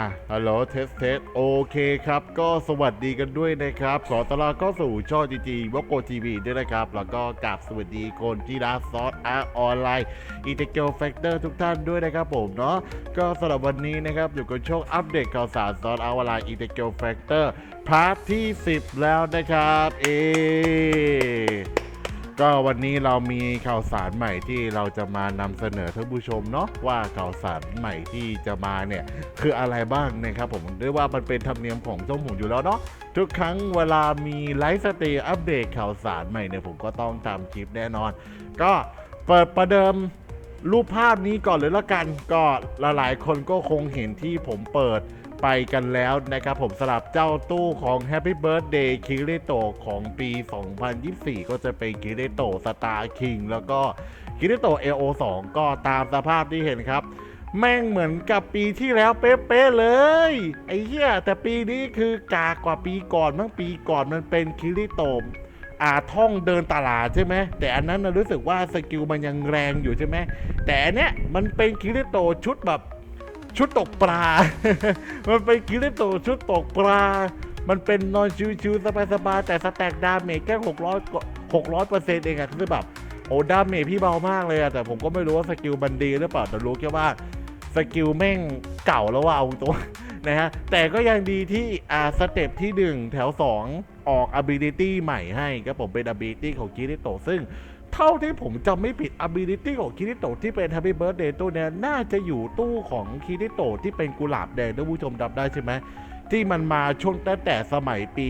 อะฮัลโหลเทสเทสโอเคครับ ก็สวัสดีกันด้วยนะครับ ขอต้อนรับเข้าสู่ช่องจีจีวโกทีวีด้วยนะครับ แล้วก็กราบสวัสดีคนที่รักซอสอาร์ออนไลน์อีเทเกลแฟกเตอร์ทุกท่านด้วยนะครับผมเนาะก็สำหรับวันนี้นะครับ อยู่กับช่วงอัปเดตข่าวสารซอสอาร์ออนไลน์อีเทเกลแฟกเตอร์พาร์ทที่ 10 แล้วนะครับ เอ ก็วันนี้เรามีข่าวสารใหม่ที่เราจะมานำเสนอท่านผู้ชมเนาะว่าข่าวสารใหม่ที่จะมาเนี่ยคืออะไรบ้างนะครับผมด้วยว่ามันเป็นธรรมเนียมของช่องผมอยู่แล้วเนาะทุกครั้งเวลามีไลฟ์สตรีอัปเดตข่าวสารใหม่เนี่ยผมก็ต้องตามคลิปแน่นอน ก็เปิดประเดิมรูปภาพนี้ก่อนเลยละกันก็หลายๆคนก็คงเห็นที่ผมเปิด ไปกันแล้วนะครับผมสลับเจ้าตู้ของ Happy Birthday k i r i t o ของปี 2024 ก็จะเป็น k i r i t o Star King แล้วก็ k i r i t o AO2 ก็ตามสภาพที่เห็นครับ แม่งเหมือนกับปีที่แล้วเป๊ะๆเลย ไอ้เหี้ยแต่ปีนี้คือกากกว่าปีก่อนมั้งปีก่อนมันเป็นคิริโตมอาท่องเดินตลาดใช่ไหมแต่อันนั้นนะรู้สึกว่าสกิลมันยังแรงอยู่ใช่ไหมแต่อันเนี้ยมันเป็นคิริโตชุดแบบ ชุดตกปลา มันเป็นคิริโตชุดตกปลา มันเป็นนอนชิวๆสบายๆแต่สแต็กดาเมจแค่หกร้อยหกร้อยเปอร์เซ็นต์เองอะคือแบบโอ้ดาเมจพี่เบามากเลยอะแต่ผมก็ไม่รู้ว่าสกิลมันดีหรือเปล่าแต่รู้แค่ว่าสกิลแม่งเก่าแล้วว่าเอาตัวนะฮะแต่ก็ยังดีที่อ่าสเต็ปที่ 1 แถว 2 ออก ability ใหม่ให้ก็ผมเป็น ability ของคิริโตซึ่ง เท่าที่ผมจำไม่ผิด ability ของคิริโตที่เป็น Happy Birthday ตัวนี้น่าจะอยู่ตู้ของคิริโตที่เป็นกุหลาบแดงท่านผู้ชมจำได้ใช่ไหมที่มันมาช่วงตั้งแต่สมัยปี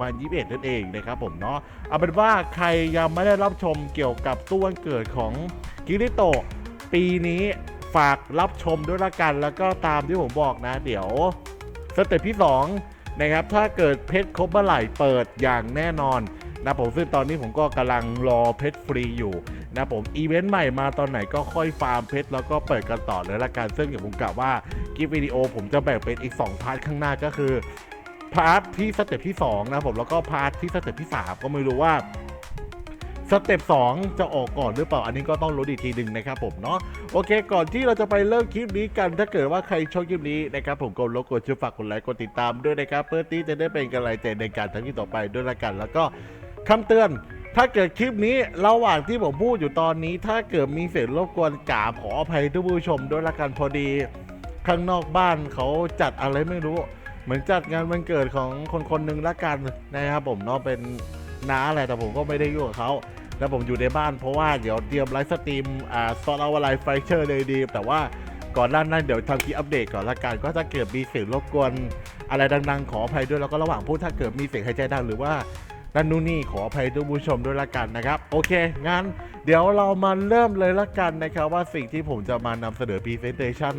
2021 นั่นเองนะครับผมเนาะเอาเป็นว่าใครยังไม่ได้รับชมเกี่ยวกับตู้วันเกิดของคิริโตปีนี้ฝากรับชมด้วยละกัน แล้วก็ตามที่ผมบอกนะ เดี๋ยวสเต็ปที่ 2 นะครับ ถ้าเกิดเพชรครบเมื่อไหร่เปิดอย่างแน่นอน นะผมซึ่งตอนนี้ผมก็กำลังรอเพชรฟรีอยู่นะผมอีเวนต์ใหม่มาตอนไหนก็ค่อยฟาร์มเพชรแล้วก็เปิดกันต่อเลยละกันซึ่งอย่างผมกล่าวว่าคลิปวิดีโอผมจะแบ่งเป็นอีก 2 พาร์ทข้างหน้าก็คือพาร์ทที่สเต็ปที่2นะผมแล้วก็พาร์ทที่สเต็ปที่ 3 ก็ไม่รู้ว่าสเต็ป2จะออกก่อนหรือเปล่า อันนี้ก็ต้องรู้อีกทีหนึ่งนะครับผมเนาะโอเค ก่อนที่เราจะไปเริ่มคลิปนี้กัน ถ้าเกิดว่าใครชอบคลิปนี้นะครับผมกดไลค์กดชื่อฝากกดไลค์กดติดตามด้วยนะครับเพื่อที่จะได้เป็นกำลังใจในการทำคลิปต่อไปด้วยละกัน แล้วก็ คำเตือน ถ้าเกิดคลิปนี้ระหว่างที่ผมพูดอยู่ตอนนี้ ถ้าเกิดมีเสียงรบกวนกราบขออภัยทุกผู้ชมด้วยละกันพอดี ข้างนอกบ้านเขาจัดอะไรไม่รู้ เหมือนจัดงานวันเกิดของคนคนหนึ่งละกันนะครับผมเนาะเป็นน้าอะไรแต่ผมก็ไม่ได้ยุ่งกับเขาแล้วผมอยู่ในบ้านเพราะว่าเดี๋ยวเตรียมไลฟ์สตรีมอ่าซอนเอาอะไรไฟเชอร์เลยดี แต่ว่าก่อนหน้านั้นเดี๋ยวทำคลิปอัปเดตก่อนละกันก็ถ้าเกิดมีเสียงรบกวนอะไรดังๆ ขออภัยด้วยแล้วก็ระหว่างพูดถ้าเกิดมีเสียงหายใจดังหรือว่า นั่นนู่นนี่ขออภัยทุกผู้ชมด้วยละกันนะครับ โอเค งั้นเดี๋ยวเรามาเริ่มเลยละกันนะครับ ว่าสิ่งที่ผมจะมานำเสนอ Presentation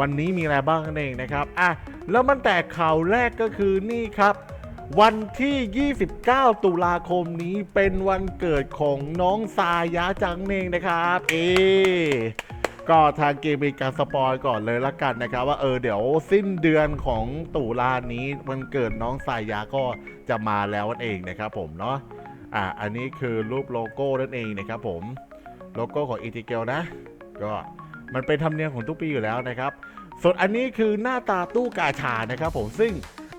วันนี้มีอะไรบ้างนั่นเองนะครับอะแล้วมันแต่ข่าวแรกก็คือนี่ครับ วันที่ 29 ตุลาคมนี้เป็นวันเกิดของน้องซายะจังเองนะครับ เอ ก็ทางเกมมีการสปอยก่อนเลยละกันนะครับ ว่าเออเดี๋ยวสิ้นเดือนของตุลานี้วันเกิดน้องสายยาก็จะมาแล้วนั่นเองนะครับผมเนาะอะอันนี้คือรูปโลโก้นั่นเองนะครับผมโลโก้ของอีทิเกลนะ ก็มันเป็นธรรมเนียมของทุกปีอยู่แล้วนะครับ ส่วนอันนี้คือหน้าตาตู้กาชานะครับผมซึ่ง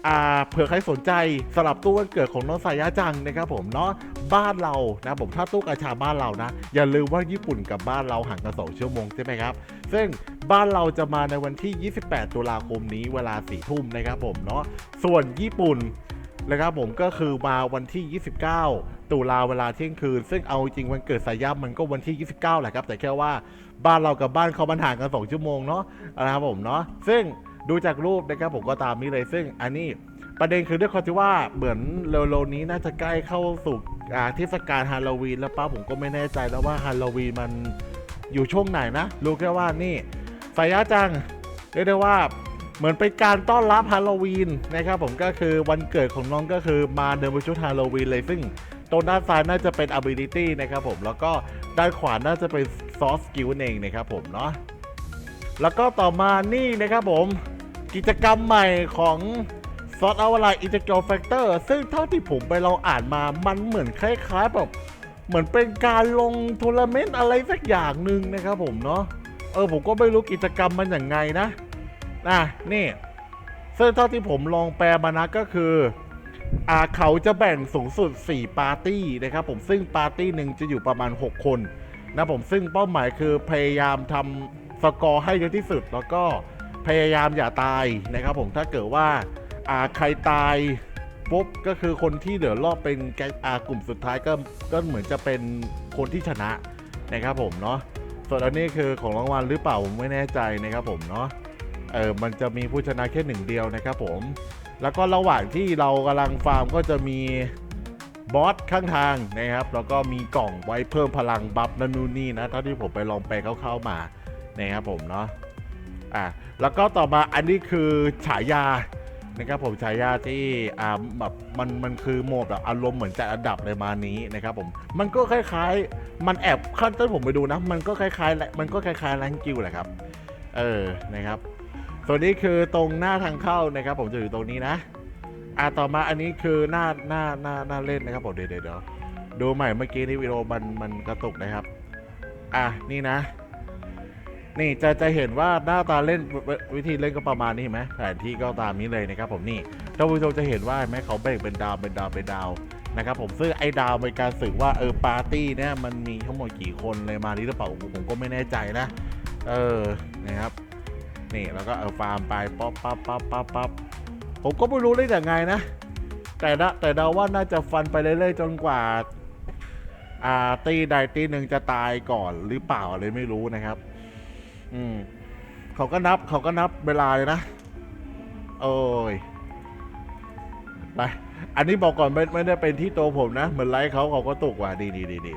อ่าเผื่อใครสนใจสลับตู้วันเกิดของน้องสายยาจังนะครับผมเนาะบ้านเรานะผมถ้าตู้กาชาบ้านเรานะ อย่าลืมว่าญี่ปุ่นกับบ้านเราห่างกัน2ชั่วโมงใช่ไหมครับ ซึ่งบ้านเราจะมาในวันที่ 28 ตุลาคมนี้เวลา4ทุ่มนะครับผมเนาะส่วนญี่ปุ่นนะครับผมก็คือมาวันที่ 29 ตุลาเวลาเที่ยงคืน ซึ่งเอาจริงวันเกิดสายยามันก็วันที่ 29แหละครับ แต่แค่ว่าบ้านเรากับบ้านเขามันห่างกัน 2 ชั่วโมงเนาะนะครับผมเนาะซึ่ง ดูจากรูปนะครับผมก็ตามนี้เลยซึ่งอันนี้ประเด็นคือด้วยความที่ว่าเหมือนเร็วๆนี้น่าจะใกล้เข้าสู่อ่เทศกาลฮาโลวีนแล้วป้าผมก็ไม่แน่ใจแล้วว่าฮาโลวีนมันอยู่ช่วงไหนนะ รู้แค่ว่านี่สายยาจังเรียกได้ว่าเหมือนเป็นการต้อนรับฮาโลวีนนะครับผมก็คือวันเกิดของน้องก็คือมาเดินบนชุดฮาโลวีนเลยซึ่งตรงด้านซ้ายน่าจะเป็น ability นะครับผมแล้วก็ด้านขวาน่าจะเป็น soft skill เองนะครับผมเนาะแล้วก็ต่อมานี่นะครับผม กิจกรรมใหม่ของซอสเอาอะไรอินเตอร์เกลแฟกเตอร์ซึ่งเท่าที่ผมไปเราอ่านมามันเหมือนคล้ายๆแบบเหมือนเป็นการลงทัวร์นาเมนต์อะไรสักอย่างหนึ่งนะครับผมเนาะเออผมก็ไม่รู้กิจกรรมมันอย่างไงนะอะนี่ซึ่งเท่าที่ผมลองแปลมานะก็คืออ่าเขาจะแบ่งสูงสุด 4 ปาร์ตี้นะครับผมซึ่งปาร์ตี้หนึ่งจะอยู่ประมาณ 6 คนนะผมซึ่งเป้าหมายคือพยายามทำสกอร์ให้เยอะที่สุดแล้วก็ พยายามอย่าตายนะครับผมถ้าเกิดว่าอาใครตายปุ๊บก็คือคนที่เหลือรอบเป็นแก๊งอ่ากลุ่มสุดท้ายก็ก็เหมือนจะเป็นคนที่ชนะนะครับผมเนาะส่วนอันนี้คือของรางวัลหรือเปล่าผมไม่แน่ใจนะครับผมเนาะเออมันจะมีผู้ชนะแค่หนึ่งเดียวนะครับผมแล้วก็ระหว่างที่เรากำลังฟาร์มก็จะมีบอสข้างทางนะครับแล้วก็มีกล่องไว้เพิ่มพลังบัฟนั่นนู่นนี่นะเท่าที่ผมไปลองไปเข้าๆมานะครับผมเนาะ อะแล้วก็ต่อมาอันนี้คือฉายานะครับผมฉายาที่อ่าแบบมันมันคือโหมดแบบอารมณ์เหมือนจัดอันดับเลยมานี้นะครับผมมันก็คล้ายๆ มันแอบขั้นต้นผมไปดูนะ มันก็คล้ายๆมันก็คล้ายๆแรงกิวแหละครับเออนะครับส่วนนี้คือตรงหน้าทางเข้านะครับ ผมจะอยู่ตรงนี้นะอะต่อมาอันนี้คือหน้าหน้าหน้าหน้าเล่นนะครับผมเดี๋ยวเดี๋ยวเดี๋ยวดูใหม่เมื่อกี้นี่วิดีโอมันมันกระตุกนะครับ อะนี่นะ นี่จะจะเห็นว่าหน้าตาเล่นวิธีเล่นก็ประมาณนี้เห็นไหมแผนที่ก็ตามนี้เลยนะครับผมนี่ท่านผู้ชมจะเห็นว่าเห็นไหมเขาแบ่งเป็นดาวเป็นดาวเป็นดาวนะครับผมซึ่งไอ้ดาวเป็นการสื่อว่าเออปาร์ตี้เนี่ยมันมีทั้งหมดกี่คนเลยมานี้หรือเปล่าผมก็ไม่แน่ใจนะ เออนะครับนี่แล้วก็เออฟาร์มไปป๊อปปั๊บปั๊บปั๊บปั๊บผมก็ไม่รู้ได้ยังไงนะ แต่นะแต่เดาว่าน่าจะฟันไปเรื่อยๆจนกว่าอ่าตีใดตีหนึ่งจะตายก่อนหรือเปล่าอะไรไม่รู้นะครับ อืมเขาก็นับเขาก็นับเวลาเลยนะ โอ้ย ไป อันนี้บอกก่อนไม่ไม่ได้เป็นที่ตัวผมนะ เหมือนไลฟ์เขาเขาก็ตกว่าดีดีดีดี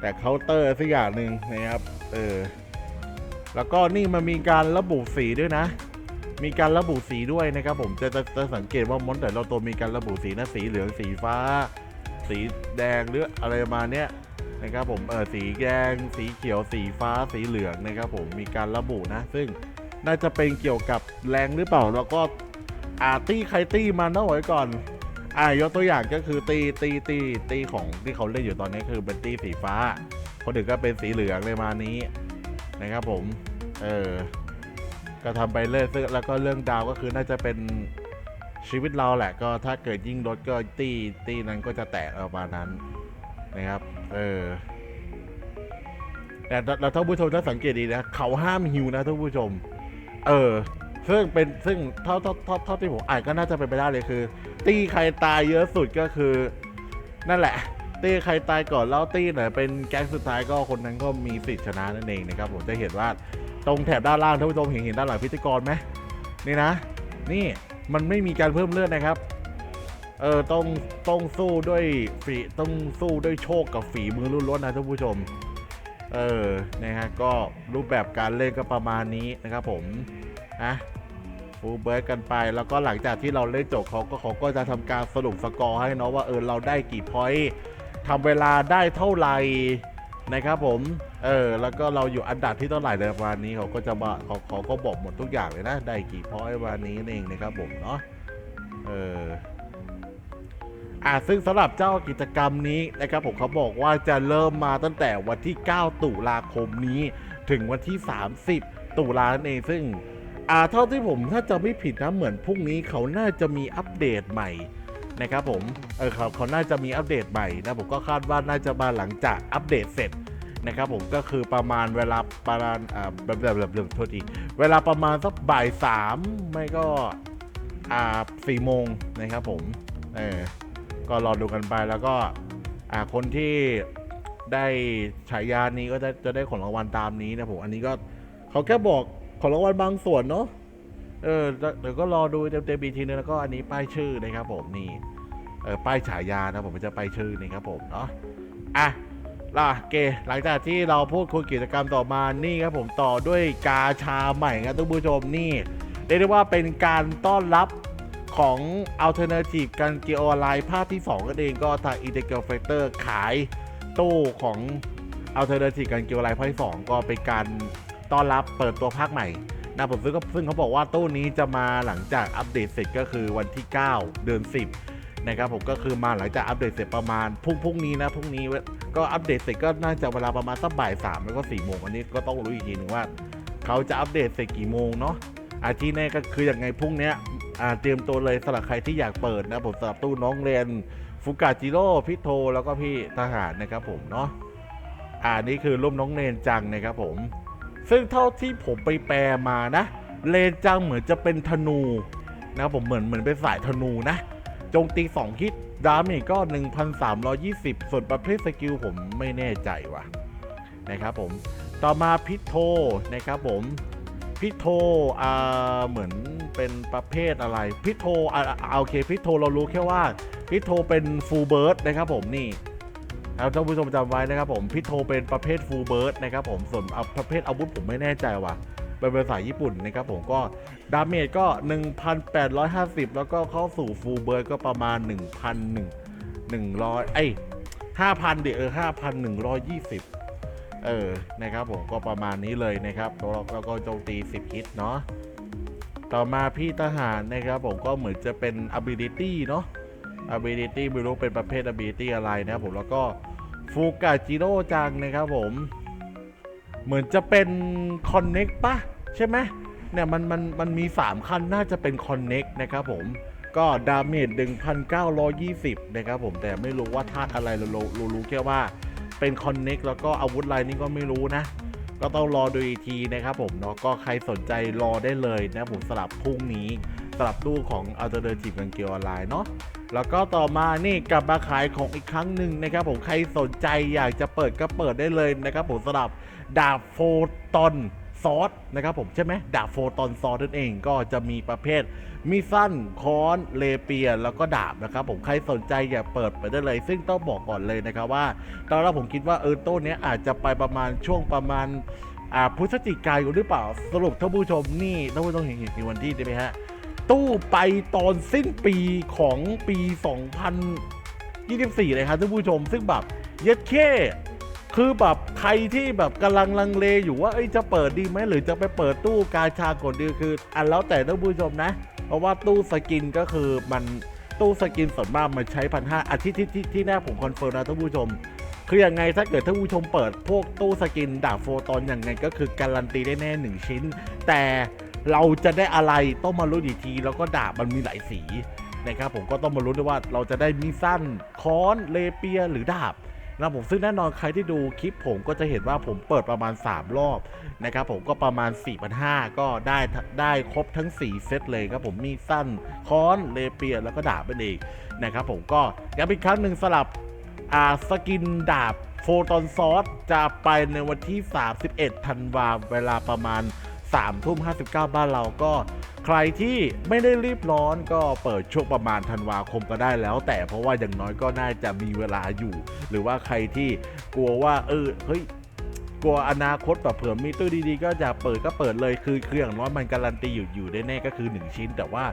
แต่เคาน์เตอร์สักอย่างหนึ่งนะครับ เออ แล้วก็นี่มันมีการระบุสีด้วยนะ มีการระบุสีด้วยนะครับ ผมจะจะจะสังเกตว่ามอนแต่ละตัวมีการระบุสีนะสีเหลืองสีฟ้า สีแดงหรืออะไรมาเนี้ย นะครับผมเออสีแดงสีเขียวสีฟ้าสีเหลืองนะครับผมมีการระบุนะ ซึ่งน่าจะเป็นเกี่ยวกับแรงหรือเปล่าแล้วก็อาตี้ใครตี้มันเอาไว้ก่อนอ่ายกตัวอย่างก็คือตีตีตีตีของที่เขาเล่นอยู่ตอนนี้คือเป็นตีสีฟ้าคนอื่นก็เป็นสีเหลืองเลยมานี้นะครับผม เออก็ทำไปเรื่อยซึ่งแล้วก็เรื่องดาวก็คือน่าจะเป็นชีวิตเราแหละ ก็ถ้าเกิดยิ่งลดก็ตีตีนั้นก็จะแตกออกมานั้น นะครับ เออ แต่เราท่านผู้ชมถ้าสังเกตดีนะเขาห้ามฮิวนะท่านผู้ชม เออ ซึ่งเป็นซึ่งเท่าเท่าเท่าเท่าที่ผมอ่านก็น่าจะเป็นไปได้เลยคือ ตีใครตายเยอะสุดก็คือ นั่นแหละ ตีใครตายก่อนแล้วตีไหนเป็นแก๊งสุดท้ายก็คนนั้นก็มีสิทธิ์ชนะนั่นเองนะครับผมจะเห็นว่าตรงแถบด้านล่างท่านผู้ชมเห็นเห็นด้านหลังพิธีกรไหมนี่นะ นี่มันไม่มีการเพิ่มเลือดนะครับ เออต้องต้องสู้ด้วยฝีต้องสู้ด้วยโชคกับฝีมือล้วนๆนะท่านผู้ชม เออนะฮะก็รูปแบบการเล่นก็ประมาณนี้นะครับผมนะฟูเบิร์ดกันไปแล้วก็หลังจากที่เราเล่นจบเขาก็เขาก็จะทำการสรุปสกอร์ให้เนาะว่าเออเราได้กี่พอยต์ทำเวลาได้เท่าไหร่นะครับผม เออ แล้วก็เราอยู่อันดับที่เท่าไหร่ในประมาณนี้เขาก็จะมาเขาเขาก็บอกหมดทุกอย่างเลยนะ ได้กี่พอยต์วันนี้เองนะครับผมเนาะ เออ อ่าซึ่งสำหรับเจ้ากิจกรรมนี้นะครับผมเขาบอกว่าจะเริ่มมาตั้งแต่วันที่ 9 ตุลาคมนี้ ถึงวันที่ 30 ตุลานั่นเองซึ่งอ่าเท่าที่ผมถ้าจะไม่ผิดนะเหมือนพรุ่งนี้เขาน่าจะมีอัปเดตใหม่นะครับผมเออเขาเขาน่าจะมีอัปเดตใหม่นะผมก็คาดว่าน่าจะมาหลังจากอัปเดตเสร็จนะครับผมก็คือประมาณเวลาประมาณอ่าแบบแบบแบบแบบโทษทีเวลาประมาณสักบ่ายสามไม่ก็อ่าสี่โมงนะครับผมเออ ก็รอดูกันไปแล้วก็อ่าคนที่ได้ฉายานี้ก็จะจะได้ของรางวัลตามนี้นะผมอันนี้ก็เขาแค่บอกของรางวัลบางส่วนเนาะเออเดี๋ยวก็รอดูเต็มๆอีกทีนึงแล้วก็อันนี้ป้ายชื่อนะครับผมนี่เออป้ายฉายานะผมจะป้ายชื่อนี่ครับผมเนาะอะล่ะเกหลังจากที่เราพูดคุยกิจกรรมต่อมานี่ครับผมต่อด้วยกาชาใหม่ครับท่านผู้ชมนี่เรียกได้ว่าเป็นการต้อนรับ ของ Alternative กันเกียร์ออนไลน์ภาคที่ 2 ก็เองก็ทาง i n t e g r a l Factor ขายตู้ของ Alternative กันเกียร์ออนไลน์ภาคที่2ก็เป็นการต้อนรับเปิดตัวภาคใหม่นะผมซึ่งก็ซึ่งเขาบอกว่าตู้นี้จะมาหลังจากอัปเดตเสร็จก็คือวันที่ 9 เดือน 10 นะครับผมก็คือมาหลังจากอัปเดตเสร็จประมาณพรุ่งพรุ่งนี้นะพรุ่งนี้ก็อัปเดตเสร็จก็น่าจะเวลาประมาณสักบ่ายสามแล้วก็สี่โมงอันนี้ก็ต้องรู้อีกทีหนึงว่า เขาจะอัปเดตเสร็จกี่โมงเนาะอาที่แน่ก็คืออย่างไงพรุ่งนี้ อ่าเตรียมตัวเลยสำหรับใครที่อยากเปิดนะผมสำหรับตู้น้องเรียนฟุกาจิโร่พี่โทแล้วก็พี่ทหารนะครับผมเนาะอ่านี่คือรูปน้องเนนจังนะครับผม ซึ่งเท่าที่ผมไปแปลมานะเลนจังเหมือนจะเป็นธนูนะครับผมเหมือนเหมือนเป็นสายธนูนะจงตี2ฮิตดาเมจก็ 1,320 ส่วนประเภทสกิลผมไม่แน่ใจว่ะนะครับผม ต่อมาพิทโทนะครับผม พิโทอ่าเหมือนเป็นประเภทอะไรพิโทอ่าอ่าโอเคพิโทเรารู้แค่ว่าพิโทเป็นฟูลเบิร์ดนะครับผมนี่เอาท่านผู้ชมจำไว้นะครับผมพิโทเป็นประเภทฟูลเบิร์ดนะครับผมส่วนประเภทอาวุธผมไม่แน่ใจว่ะเป็นภาษาญี่ปุ่นนะครับผมก็ดาเมจก็ 1,850 แล้วก็เข้าสู่ฟูลเบิร์ดก็ประมาณ 1,100 100เอ้ย5,000ดิเออ5,120 เออนะครับผมก็ประมาณนี้เลยนะครับแล้วก็โจมตี 10ฮิตเนาะต่อมาพี่ทหารนะครับผมก็เหมือนจะเป็น ability เนาะ ability ไม่รู้เป็นประเภท ability อะไรนะครับผมแล้วก็ฟูกาจิโร่จังนะครับผมเหมือนจะเป็น connect ปะใช่ไหมเนี่ยมันมันมันมี 3 คันน่าจะเป็น connect นะครับผมก็ดาเมจ1,920 นะครับผมแต่ไม่รู้ว่าธาตุอะไรเราเรา เป็นคอนเน็กแล้วก็อาวุธอะไรนี่ก็ไม่รู้นะ ก็ต้องรอดูอีกทีนะครับผมเนาะก็ใครสนใจรอได้เลยนะผมสลับพรุ่งนี้สลับตู้ของ Alternative กันเกียวออนไลน์เนาะแล้วก็ต่อมานี่กลับมาขายของอีกครั้งหนึ่งนะครับผมใครสนใจอยากจะเปิดก็เปิดได้เลยนะครับผมสลับดาบโฟตอน ซอสนะครับผมใช่ไหมดาบโฟตอนซอสนั่นเองก็จะมีประเภทมีสั้นค้อนเลเปีย แล้วก็ดาบนะครับผมใครสนใจอย่าเปิดไปได้เลย ซึ่งต้องบอกก่อนเลยนะครับว่า ตอนแรกผมคิดว่าเออต้นนี้อาจจะไปประมาณช่วงประมาณอ่าพฤศจิกายนหรือเปล่าสรุปท่านผู้ชมนี่ท่านผู้ชมเห็นเห็นวันที่ได้ไหมฮะตู้ไปตอนสิ้นปีของปี 2024 เลยครับท่านผู้ชมซึ่งแบบเย็ดเค คือแบบใครที่แบบกำลังลังเลอยู่ว่าจะเปิดดีไหมหรือจะไปเปิดตู้กาชากดดีคือ อันแล้วแต่ท่านผู้ชมนะ เพราะว่าตู้สกินก็คือมันตู้สกินส่วนมากมันใช้พันห้าอาทิตย์ที่ที่ที่แน่ผมคอนเฟิร์มนะท่านผู้ชม คืออยังไงถ้าเกิดท่านผู้ชมเปิดพวกตู้สกินดาบโฟตอนอยังไงก็คือการันตีได้แน่หนึ่งชิ้น แต่เราจะได้อะไรต้องมาลุ้นอีกที แล้วก็ดาบมันมีหลายสีนะครับผมก็ต้องมาลุ้นด้วยว่าเราจะได้มีสั้นค้อนเลเปียหรือดาบ นะผมซึ่งแน่นอนใครที่ดูคลิปผมก็จะเห็นว่าผมเปิดประมาณ 3 รอบนะครับผมก็ประมาณ4,500ก็ได้ได้ครบทั้ง 4 เซตเลยครับผมมีสั้นค้อนเลเปียแล้วก็ดาบนั่นเองนะครับผมก็ย้ำอีกครั้งหนึ่งสลับอ่าสกินดาบโฟตอนซอสจะไปในวันที่ 31 ธันวาเวลาประมาณ 3ทุ่ม59บ้านเราก็ ใครที่ไม่ได้รีบร้อนก็เปิดช่วงประมาณธันวาคมก็ได้แล้ว แต่เพราะว่าอย่างน้อยก็น่าจะมีเวลาอยู่ หรือว่าใครที่กลัวว่า เออเฮ้ยกลัวอนาคตแบบเผื่อมีตู้ดีๆ ก็จะเปิดก็เปิดเลยคือคืออย่างน้อยมันการันตีอยู่อยู่แน่ก็คือ 1 ชิ้น แต่ว่า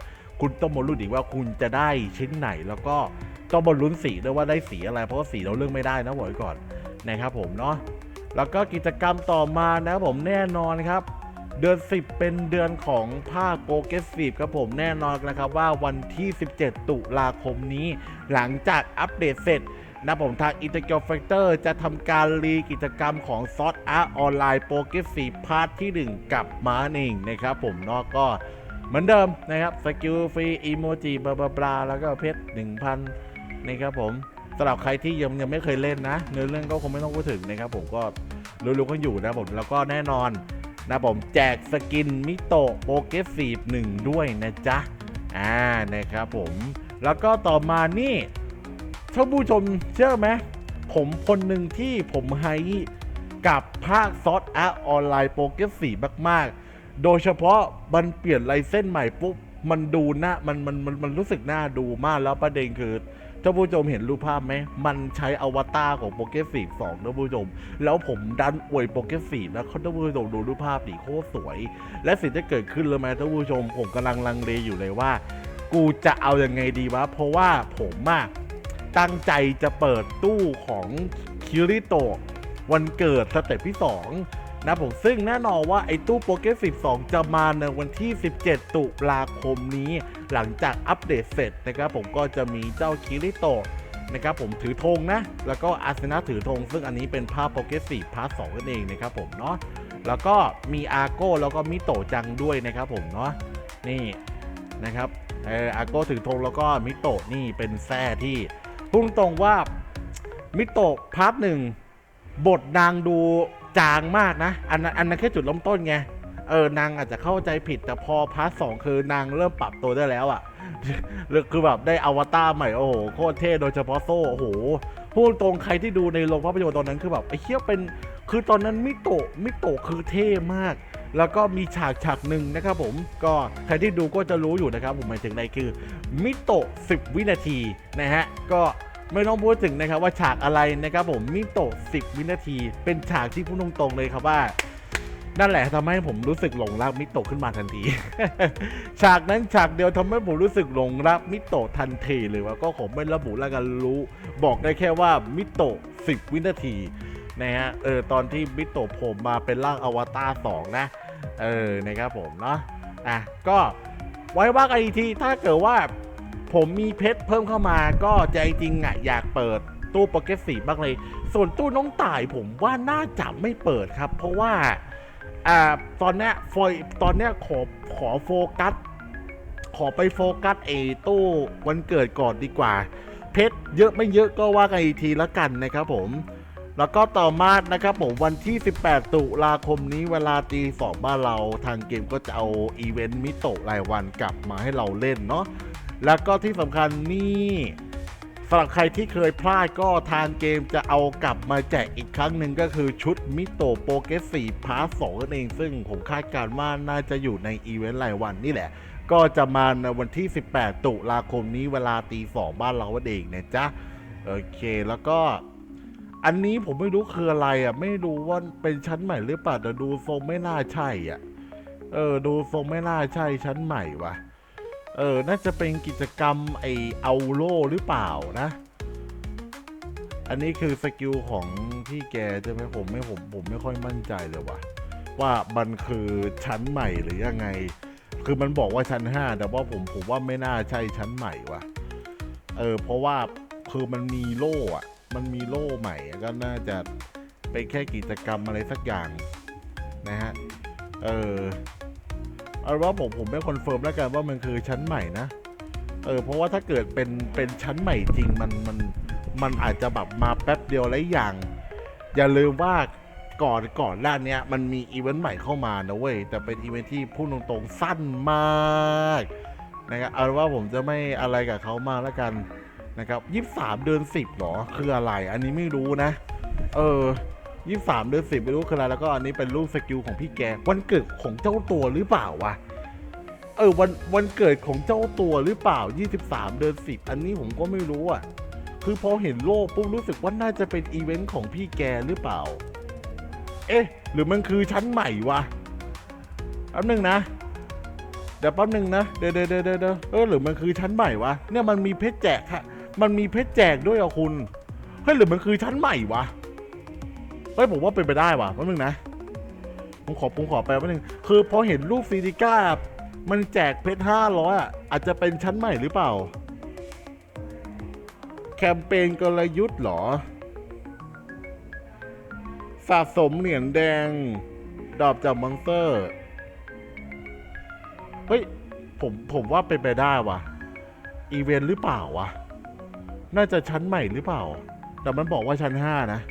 คุณต้องมาลุ้นอีกว่าคุณจะได้ชิ้นไหน แล้วก็ต้องมาลุ้นสีด้วยว่าได้สีอะไร เพราะว่าสีเราเลือกไม่ได้นะบอกไว้ก่อนนะครับผมเนาะแล้วก็กิจกรรมต่อมานะครับผมแน่นอนครับ เดือน 10 เป็นเดือนของภาคโปรเกสซีฟครับผมแน่นอนนะครับว่าวันที่ 17 ตุลาคมนี้ หลังจากอัปเดตเสร็จนะผมทางอินเตอร์เกลแฟกเตอร์จะทำการรีกิจกรรมของซอสอาร์ออนไลน์โปรเกสซีฟพาร์ทที่ 1กลับมาเองนะครับผมนาะก็เหมือนเดิมนะครับ สกิลฟรีอีโมจิบลาบลาบลาแล้วก็เพชร 1,000นะครับผมสำหรับใครที่ยังยังไม่เคยเล่นนะเนื้อเรื่องก็คงไม่ต้องพูดถึงนะครับผมก็รู้ๆกันอยู่นะผมแล้วก็แน่นอน นะผมแจกสกินมิโตะโปเกสีบหนึ่งด้วยนะจ๊ะ อ่านะครับผม แล้วก็ต่อมานี่ท่านผู้ชมเชื่อไหมผมคนหนึ่งที่ผมไฮกับภาคซอสแอร์ออนไลน์โปเกสีมาก ๆ โดยเฉพาะมันเปลี่ยนลายเส้นใหม่ปุ๊บ มันดูหน้ามันมันมันมันรู้สึกน่าดูมากแล้วประเด็นคือ ท่านผู้ชมเห็นรูปภาพไหม มันใช้อวตารของโปเกสีสองท่านผู้ชม แล้วผมดันอวยโปเกสีแล้วท่านผู้ชมดูรูปภาพดิโคตรสวย และสิ่งที่เกิดขึ้นเลยไหมท่านผู้ชม ผมกำลังลังเลอยู่เลยว่า กูจะเอาอยัางไงดีวะ เพราะว่าผมอะตั้งใจจะเปิดตู้ของคิริโตะวันเกิดสเต็ปที่ 2 นะผมซึ่งแน่นอนว่าไอ้ตู้โปเกสิบ12 จะมาในวันที่ 17 ตุลาคมนี้ หลังจากอัปเดตเสร็จนะครับผมก็จะมีเจ้าคิริโตะนะครับผมถือธงนะ แล้วก็อาร์เซนาถือธงซึ่งอันนี้เป็นภาพโปเกสิบพาร์ทสองนั่นเองนะครับผมเนาะแล้วก็มีอาโก้แล้วก็มิโตะจังด้วยนะครับผมเนาะนี่นะครับเอออาโก้ถึงธงแล้วก็มิโตะนี่เป็นแซ่ที่พุ่งตรงว่ามิโตะพาร์ทหนึ่งบทนางดู จางมากนะ อันนั้นอันนั้นแค่จุดเริ่มต้นไง เออนางอาจจะเข้าใจผิดแต่พอพาร์ทสองคือนางเริ่มปรับตัวได้แล้วอะ่ะคือแบบได้อวตารใหม่โอ้โหโคตรเท่โดยเฉพาะโซ่โอ้โหพูดตรงใครที่ดูในโรงภาพยนตร์ตอนนั้นคือแบบไอ้เคี้ยเป็นคือตอนนั้นมิโตะมิโตะคือเท่มาก แล้วก็มีฉากฉากหนึ่งนะครับผมก็ใครที่ดูก็จะรู้อยู่นะครับผมหมายถึงอะไรคือมิโตะ10 วินาทีนะฮะก็ ไม่ต้องพูดถึงนะครับว่าฉากอะไรนะครับผมมิโตะ10 วินาที เป็นฉากที่พูดตรงๆเลยครับว่านั่นแหละทำให้ผมรู้สึกหลงรักมิโตะขึ้นมาทันที ฉากนั้นฉากเดียวทำให้ผมรู้สึกหลงรักมิโตะทันทีเลยว่าก็ผมไม่ระบุแล้วกันรู้ บอกได้แค่ว่ามิโตะ10 วินาทีนะฮะเออตอนที่มิโตะผมมาเป็นร่างอวตารสองนะ เออนะครับผมเนาะอะก็ไว้ว่ากันอีกทีถ้าเกิดว่า ผมมีเพชรเพิ่มเข้ามาก็ใจจริงอะอยากเปิดตู้โปเกตสีบ้างเลย ส่วนตู้น้องต่ายผมว่าน่าจะไม่เปิดครับ เพราะว่าอ่าตอนเนี้ยฟอยตอนเนี้ยขอขอโฟกัส ขอไปโฟกัสเอตู้วันเกิดก่อนดีกว่า เพชรเยอะไม่เยอะก็ว่ากันอีกทีละกันนะครับผมแล้วก็ต่อมานะครับผมวันที่ 18 ตุลาคมนี้เวลาตีสองบ้านเราทางเกมก็จะเอาอีเวนต์มิโตะรายวันกลับมาให้เราเล่นเนาะ แล้วก็ที่สำคัญนี่สำหรับใครที่เคยพลาดก็ทางเกมจะเอากลับมาแจกอีกครั้งหนึ่งก็คือชุดมิโตะโปเกส4พาร์ทสองนั่นเอง ซึ่งผมคาดการณ์ว่าน่าจะอยู่ในอีเวนต์รายวันนี่แหละ ก็จะมาในวันที่ 18 ตุลาคมนี้เวลาตีสองบ้านเราเองนะจ๊ะ โอเคแล้วก็อันนี้ผมไม่รู้คืออะไรอะ ไม่รู้ว่าเป็นชั้นใหม่หรือเปล่าแต่ดูทรงไม่น่าใช่อะ เออ ดูทรงไม่น่าใช่ชั้นใหม่วะ เออ น่าจะเป็นกิจกรรมไอเอาโลหรือเปล่านะ อันนี้คือสกิลของพี่แกใช่ไหมผมไม่ผมผมไม่ค่อยมั่นใจเลยว่ะ ว่ามันคือชั้นใหม่หรือยังไง คือมันบอกว่าชั้นห้าแต่ว่าผมผมว่าไม่น่าใช่ชั้นใหม่ว่ะ เออ เพราะว่าคือมันมีโล่อะมันมีโล่ใหม่ก็น่าจะเป็นแค่กิจกรรมอะไรสักอย่างนะฮะ เออ เอาว่าผมผมไม่คอนเฟิร์มแล้วกันว่ามันคือชั้นใหม่นะ เออเพราะว่าถ้าเกิดเป็นเป็นชั้นใหม่จริงมันมันมันอาจจะแบบมาแป๊บเดียวแล้วอย่าง อย่าลืมว่าก่อนก่อนหน้าเนี้ยมันมีอีเวนต์ใหม่เข้ามานะเว้ยแต่เป็นอีเวนต์ที่พูดตรงๆสั้นมากนะครับเอาว่าผมจะไม่อะไรกับเขามากแล้วกันนะครับยี่สามเดือนสิบหรอคืออะไร อันนี้ไม่รู้นะ เออ ยี่สามเดือนสิบไม่รู้คืออะไรแล้วก็อันนี้เป็นรูปสกิลของพี่แก วันเกิดของเจ้าตัวหรือเปล่าวะ เออวันวันเกิดของเจ้าตัวหรือเปล่า 23 เดือนสิบอันนี้ผมก็ไม่รู้อะ คือพอเห็นโลกปุ๊บรู้สึกว่าน่าจะเป็นอีเวนต์ของพี่แกหรือเปล่า เอ๊ะ หรือมันคือชั้นใหม่วะแป๊บนึงนะเดี๋ยวแป๊บนึงนะเดี๋ยวเดี๋ยวเดี๋ยวเดี๋ยวเออหรือมันคือชั้นใหม่วะเนี่ยมันมีเพชรแจกค่ะมันมีเพชรแจกด้วยอะคุณเฮ้ยหรือมันคือชั้นใหม่วะ เฮ้ยผมว่าเป็นไปได้ว่ะแป๊บนึงนะ ผมขอผมขอไปแป๊บนึง คือพอเห็นรูปซีดิก้า มันแจกเพชรห้าร้อยอะ อาจจะเป็นชั้นใหม่หรือเปล่า แคมเปญกลยุทธ์หรอ สะสมเหรียญแดง ดอบจากมอนสเตอร์ เฮ้ย ผมผมว่าเป็นไปได้ว่ะ อีเวนต์หรือเปล่าวะ น่าจะชั้นใหม่หรือเปล่า แต่มันบอกว่าชั้นห้านะ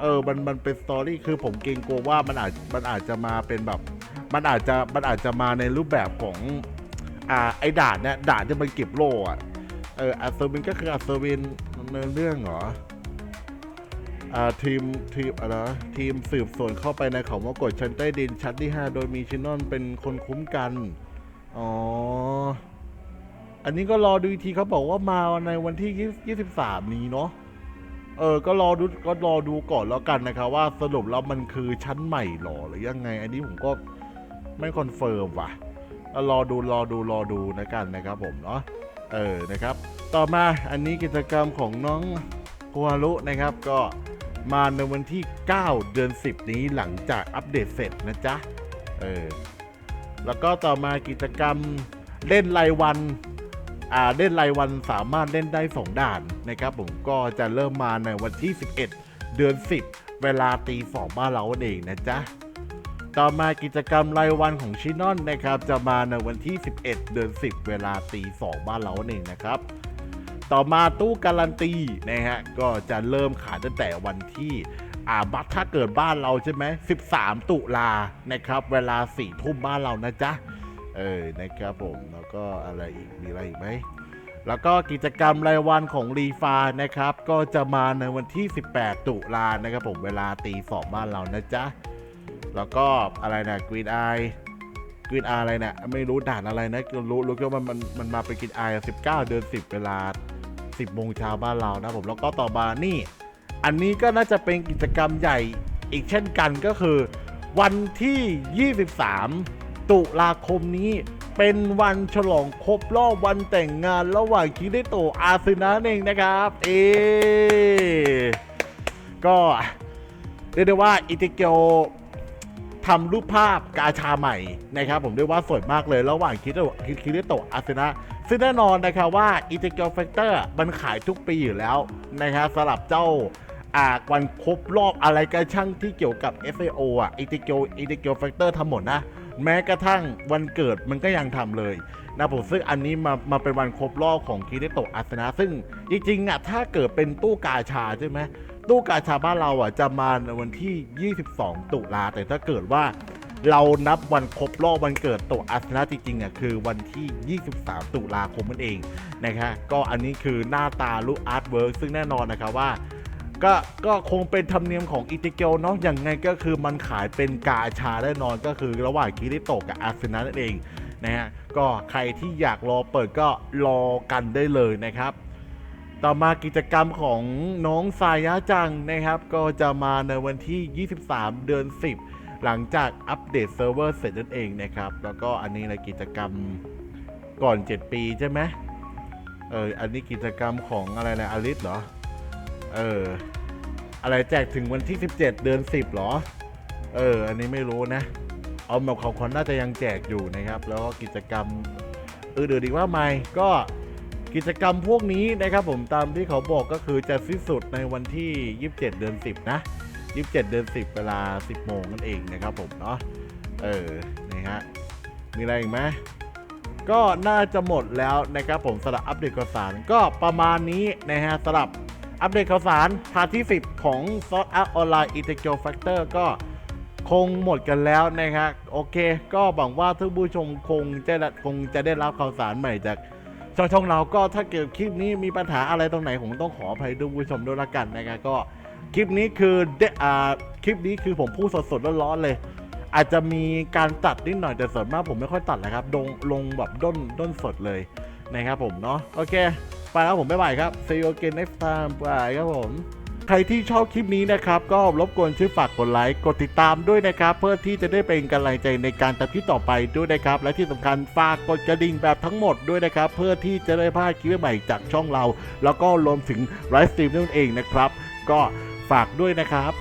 เออมันมันเป็นสตอรี่คือผมเกรงกลัวว่ามันอาจมันอาจจะมาเป็นแบบ มันอาจจะมันอาจจะมาในรูปแบบของ อ่าไอ้ด่านเนี่ยด่านที่มันเก็บโล่อะเอออัศวินก็คืออัศวินในเรื่องเหรออ่าทีมทีมอะไรทีมสืบสวนเข้าไปในเขามากดชั้นใต้ดินชั้นที่ 5 โดยมีชินนอนเป็นคนคุ้มกัน อ๋อ อันนี้ก็รอดูอีกทีเขาบอกว่ามาในวันที่ 23 นี้เนาะ เออ ก็รอดู ก็รอดูก่อนแล้วกันนะครับว่าสรุปแล้วมันคือชั้นใหม่หรอหรือยังไง อันนี้ผมก็ไม่คอนเฟิร์มว่ะเอารอดู รอดู รอดูนะกันนะครับผมเนาะ เออ นะครับ ต่อมาอันนี้กิจกรรมของน้องกัวรุนะครับ ก็มาในวันที่ 9 เดือน 10 นี้หลังจากอัปเดตเสร็จนะจ๊ะ เออ แล้วก็ต่อมากิจกรรมเล่นรายวัน เล่นรายวันสามารถเล่นได้ 2 ด่านนะครับผมก็จะเริ่มมาในวันที่ 11 เดือน 10 เวลาตีสองบ้านเราเองนะจ๊ะ ต่อมากิจกรรมรายวันของชินอนนะครับ จะมาในวันที่ 11 เดือน 10 เวลาตี2บ้านเราเองนะครับต่อมาตู้การันตีนะฮะก็จะเริ่มขายตั้งแต่วันที่อ่าบัตรถ้าเกิดบ้านเราใช่ไหม 13 ตุลานะครับ เวลา4ทุ่มบ้านเรานะจ๊ะ เออนะครับผมแล้วก็อะไรอีกมีอะไรอีกไหมแล้วก็กิจกรรมรายวันของรีฟานะครับ ก็จะมาในวันที่ 18 ตุลานะครับผมเวลาตีสองบ้านเรานะจ๊ะ แล้วก็อะไรนะกรีนไอกรีนไออะไรเนะี่ยไม่รู้ด่านอะไรนะรู้รู้แค่ว่ามันมันมาเป็นกรีนไอสิบเก้าเดือนสิบเวลาสิบโมงเช้าบ้านเรานะผมแล้วก็ต่อมานี่ อันนี้ก็น่าจะเป็นกิจกรรมใหญ่อีกเช่นกันก็คือ วันที่ 23 ตุลาคมนี้เป็นวันฉลองครบรอบวันแต่งงานระหว่างคิริโตะอาซึนะเองนะครับ เอ ก็เรียกได้ว่าอิติเกียวทำรูปภาพกาชาใหม่นะครับผมเรียกว่าสวยมากเลยระหว่างคิริโตะคิริโตะอาซึนะซึ่งแน่นอนนะครับว่าอิติเกียวแฟกเตอร์มันขายทุกปีอยู่แล้วนะครับสำหรับเจ้าอาวันครบรอบอะไรก็ช่างที่เกี่ยวกับ FAO อะอิติเกียวอิติเกียวแฟกเตอร์ทำหมดนะ แม้กระทั่งวันเกิดมันก็ยังทำเลยนะผมซึ่งอันนี้มามาเป็นวันครบรอบของคิริโตะอาสนะ ซึ่งจริงๆอะถ้าเกิดเป็นตู้กาชาใช่ไหมตู้กาชาบ้านเราอะจะมาในวันที่ 22 ตุลาแต่ถ้าเกิดว่าเรานับวันครบรอบวันเกิดโตะอาสนะจริงๆอะคือวันที่ 23 ตุลาคมนั่นเองนะครับก็อันนี้คือหน้าตาลูกอาร์ตเวิร์กซึ่งแน่นอนนะครับว่า ก็ก็คงเป็นธรรมเนียมของอิติเกียวเนาะอย่างไงก็คือมันขายเป็นกาชาแน่นอนก็คือระหว่างคิริโตกับอาสนะนั่นเองนะฮะก็ใครที่อยากรอเปิดก็รอกันได้เลยนะครับ ต่อมากิจกรรมของน้องสายะจังนะครับ ก็จะมาในวันที่ 23 เดือน 10 หลังจากอัปเดตเซิร์ฟเวอร์เสร็จนั่นเองนะครับ แล้วก็อันนี้ในกิจกรรมก่อน 7 ปีใช่ไหมเอออันนี้กิจกรรมของอะไรนะอลิสเหรอ เออ อะไรแจกถึงวันที่ 17 เดือน 10เหรอ เออ อันนี้ไม่รู้นะ เอาแบบเขาคนน่าจะยังแจกอยู่นะครับ แล้วก็กิจกรรมอื่นๆอีกว่าไม่ก็กิจกรรมพวกนี้นะครับผมตามที่เขาบอกก็คือจะสิ้นสุดในวันที่ 27 เดือน 10 นะ 27 เดือน 10 เวลา 10 โมงนั่นเองนะครับผมเนาะเออนี่ฮะมีอะไรอีกไหมก็น่าจะหมดแล้วนะครับผมสำหรับอัปเดตข่าวสารก็ประมาณนี้นะฮะสำหรับ อัปเดตข่าวสารพาที่ 10 ของ s o อ t Up Online i n t e g r a l Factor ก็คงหมดกันแล้วนะครับโอเค ก็หวังว่าท่านผู้ชมคงจะคงจะได้รับข่าวสารใหม่จากช่องช่องเราก็ถ้าเกิดคลิปนี้มีปัญหาอะไรตรงไหนผมต้องขออภัยท่านผู้ชมด้วยละกันนะครับก็คลิปนี้คือเดอ่าคลิปนี้คือผมพูดสดๆร้อนๆเลย อาจจะมีการตัดนิดหน่อยแต่ส่วนมากผมไม่ค่อยตัดเลยครับลงลงแบบด้นด้นสดเลยนะครับผมเนาะโอเค ไปแล้วผมบ๊ายบายครับ see you again next time บายครับผมใครที่ชอบคลิปนี้นะครับ ก็รบกวนช่วยฝากกดไลค์กดติดตามด้วยนะครับ เพื่อที่จะได้เป็นกำลังใจในการทำคลิปต่อไปด้วยนะครับ และที่สำคัญฝากกดกระดิ่งแบบทั้งหมดด้วยนะครับ เพื่อที่จะได้พลาดคลิปใหม่จากช่องเรา แล้วก็รวมถึงไลฟ์สตรีมนั่นเองนะครับ ก็ฝากด้วยนะครับ